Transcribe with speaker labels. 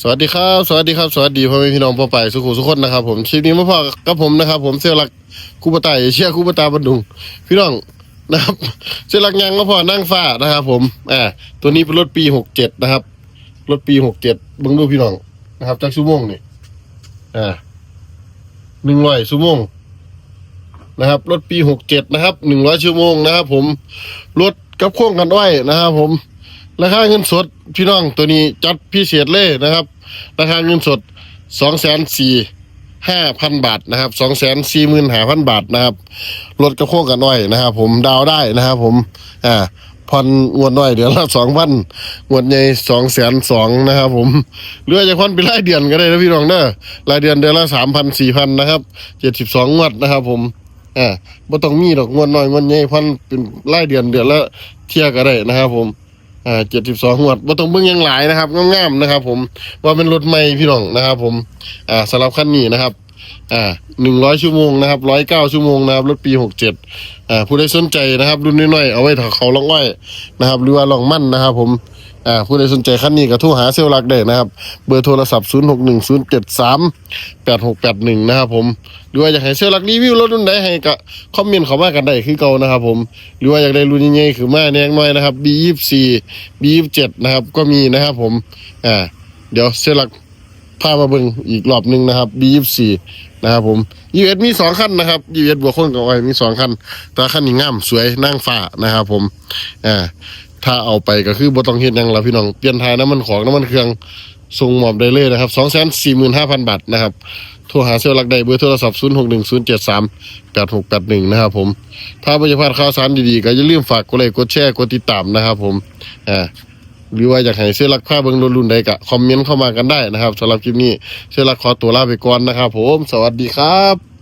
Speaker 1: สวัสดีครับ สวัสดีครับ สวัสดีพ่อแม่พี่น้องพ่อไปสุขุสุขคนนะครับผมคลิปนี้มาพอกับผมนะครับ ผมเสื้อหลักคูปตาเอเชียคูปตาบันดุง พี่น้องนะครับเสื้อหลักยางมาพอนั่งฟ้านะครับ ผมอ่าตัวนี้เป็นรถปีหกเจ็ดนะครับรถปีหกเจ็ดบังดูพี่น้องนะครับจากชั่วโมงนี่อ่าหนึ่งร้อยชั่วโมงนะครับรถปีหกเจ็ดนะครับหนึ่งร้อยชั่วโมงนะครับ ผมรถกับโค้งกันอ้อยนะครับผม ราคาเงินสดพี่น้องตัวนี้จัดพิเศษเลยนะครับ ราคาเงินสดสองแสนสี่ห้าพันบาทนะครับสองแสนสี่หมื่นห้าพันบาทนะครับรถกระโค้งกันหน้อยนะครับ ผมดาวได้นะครับผมอ่าผ่อนงวดน้อยเดือนละสองพันงวดใหญ่สองแสนสองนะครับ ผมหรือจะผ่อนเป็นรายเดือนก็ได้นะพี่น้องเด้อรายเดือนเดือนละสามพันสี่พันนะครับเจ็ดสิบสองงวดนะครับ ผมอ่าบ่ต้องมีดอกงวดน้อยงวดใหญ่ผ่อนเป็นรายเดือนเดือนละเที่ยก็ได้นะครับ ผม อ่าเจ็ดสิบสองงวดบ่ต้องเบิ่งยังหลายนะครับงามๆนะครับ ผมว่าเป็นรถใหม่พี่น้องนะครับ ผมอ่าสำหรับคันนี้นะครับอ่าหนึ่งร้อยชั่วโมงนะครับร้อยเก้าชั่วโมงนะครับรถปีหกเจ็ดอ่าผู้ใดสนใจนะครับ รุ่นน้อยๆเอาไว้ถักเขาล่องอ้อยนะครับ หรือว่าล่องมั่นนะครับ ผม อ่าผู้ใดสนใจคันนี้ก็โทรหาเซลล์ลักได้นะครับ เบอร์โทรศัพท์ 0 6 1 0 7 3 8 6 8 1 นะครับผม หรือว่าอยากให้เซลล์ลักรีวิวรถรุ่นใดให้ก็คอมเมนต์เข้ามากันได้คือเก่านะครับผม หรือว่าอยากได้รุ่นใหญ่ๆคือมาแนงน้อยนะครับ B24 B27 นะครับก็มีนะครับผม อ่า เดี๋ยวเซลล์ลักพามาเบิ่งอีกรอบหนึ่งนะครับ B24 นะครับผม21มีสองคันนะครับ21บวกคนกับไว้มีสองคันแต่คันนี้งามสวยนั่งฟ้านะครับผมอ่าถ้าเอาไปก็คือบ่ต้องเฮ็ดหยังล้วพี่น้องเปลี่ยนทายน้ำมันของน้ำมันเครื่องส่งมอบได้เลยนะครับ245,000บาทนะครับโทรหาเซลล์ลักได้เบอร์โทรศัพท์0610738681นะครับผม ถ้าไม่จะพลาดข่าวสารดีๆ ก็อย่าลืมฝากกดไลค์กดแชร์กดติดตามนะครับผมอ่าหรือว่าอยากให้เสื้อรักผ้าเบิ้งรุ่นๆใดก็คอมเมนต์เข้ามากันได้นะครับสำหรับคลิปนี้เสื้อรักขอตัวลาไปก่อนนะครับผม สวัสดีครับ